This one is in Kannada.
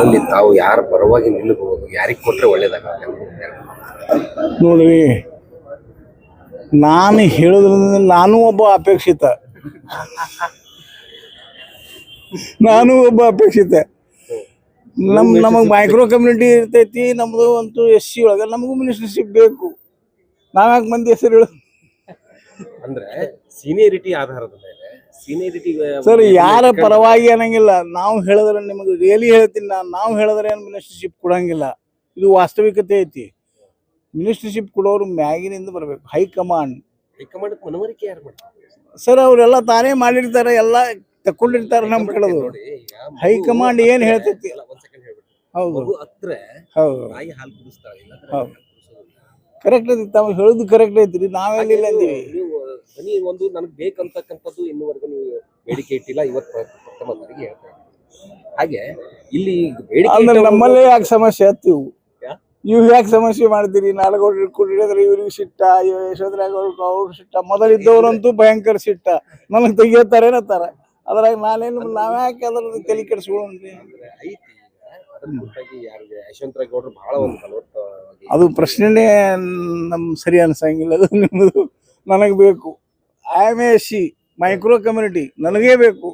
ಅಲ್ಲಿ ತಾವು ಯಾರ ಪರವಾಗಿ ನಿಲ್ಲಬಹುದು? ಯಾರಿಗೆ ಕೊಟ್ಟರೆ ಒಳ್ಳೇದಾಗ ನೋಡ್ರಿ ನಾನು ಹೇಳೋದ್ರಿಂದ ನಾನು ಒಬ್ಬ ಅಪೇಕ್ಷಿತ. ನಾನು ಒಬ್ಬ ಅಪೇಕ್ಷಿತ. ನಮ್ ನಮಗೆ ಮೈಕ್ರೋ ಕಮ್ಯುನಿಟಿ ಇರ್ತೈತಿ ನಮ್ದು ಅಂತೂ ಎಸ್ ಸಿ ಒಳಗ ನಮಗೂ ಮಿನಿಸ್ಟರ್ಶಿಪ್ ಬೇಕು. ನಾವ್ಯಾಕೆ ಮಂದಿ ಹೆಸರು ಹೇಳ. ಅಂದ್ರೆ ಸೀನಿಯರಿಟಿ ಆಧಾರದ ಮೇಲೆ ಸೀನಿಯರಿಟಿ ಸರ್ ಯಾರ ಪರವಾಗಿ ಅನ್ನಂಗಿಲ್ಲ. ನಾವು ಹೇಳಿದ್ರೆ ನಿಮಗೆ ರಿಯಲಿ ಹೇಳ್ತೀನಿ ನಾನು. ನಾವು ಹೇಳಿದ್ರೆ ಏನು ಮಿನಿಸ್ಟರ್ಶಿಪ್ ಕೊಡಂಗಿಲ್ಲ. ಇದು ವಾಸ್ತವಿಕತೆ ಐತಿ. ಮಿನಿಸ್ಟರ್ಶಿಪ್ ಕೊಡೋರು ಮ್ಯಾಗಿನಿಂದ ಬರಬೇಕು. ಹೈಕಮಾಂಡ್ ಹೈಕಮಾಂಡ್ ಮನವರಿಕೆ ಯಾರು ಮಾಡ್ತಾರೆ? ಸರ್ ಅವರೆಲ್ಲ ತಾನೇ ಮಾಡಿರ್ತಾರೆ. ಎಲ್ಲ ತಕೊಂಡಿರ್ತಾರೆ ನಮ್ ಕಡೆದು. ಹೈಕಮಾಂಡ್ ಏನ್ ಹೇಳ್ತೈತಿ? ಹೌದು. ಹೌದು. ಇಲ್ಲ. ಕರೆಕ್ಟ್ ಐತಿ. ತಾವು ಹೇಳುದು ಕರೆಕ್ಟ್ ಐತ್ರಿ. ನಾವೆಲ್ಲ ಅಂದೀವಿ ನೀವು ಒಂದು ನನಗೆ ಬೇಕಂತಕ್ಕಂಥದ್ದು ಇನ್ನುವರೆಗೂ ನೀವು ಬೇಡಿಕೆ ಇಟ್ಟಿಲ್ಲ ಇವತ್ತು ಪ್ರಥಮ ಬಾರಿಗೆ ಹೇಳ್ತಾ ಇದ್ದೀನಿ. ಹಾಗೆ ಇಲ್ಲಿ ಬೇಡಿಕೆ ಅಂದ್ರೆ ಇಟ್ಟವರು- ನಮ್ಮಲ್ಲೇ ಯಾಕೆ ಸಮಸ್ಯೆ ಹತ್ತಿವು ಯಾ? ಇವ್ ಯಾಕೆ ಸಮಸ್ಯೆ ಮಾಡ್ತೀರಿ ನಾಲ್ಕು ಹಿಡಿದ್ರೆ ಇವ್ರಿಗೆ ಸಿಟ್ಟ ಇವ್ ಅವ್ರಿಗೆ ಅವ್ರ ಸಿಟ್ಟ ಮೊದಲಿದ್ದವ್ರಂತೂ ಭಯಂಕರ ಸಿಟ್ಟ ನನಗೆ ತೆಗಿಯೋತಾರೇನತ್ತಾರ ಅದ್ರಾಗ ನಾನೇನು ನಾವ್ಯಾಕೆ ಅದ್ರ ತಲೆ ಕೆಡಿಸ್ಕೊಳ್ಳಿ ಅಂದ್ರೆ ಐತಿ ಈಗ. ಅದ್ರ ಕುರಿತಾಗಿ ಯಾರಿಗೆ ಯಶವಂತರಾವ್ ಗೌಡ್ರು ಬಹಳ ಒಂದು ಫಲವತ್ತವಾಗಿ ಅದು ಪ್ರಶ್ನೆನೇ ನಮ್ ಸರಿ ಅನ್ಸಂಗಿಲ್ಲ ಅದು ನಿಮ್ಮದು ನನಗೆ ಬೇಕು. I am a C micro community ನನಗೇ ಬೇಕು.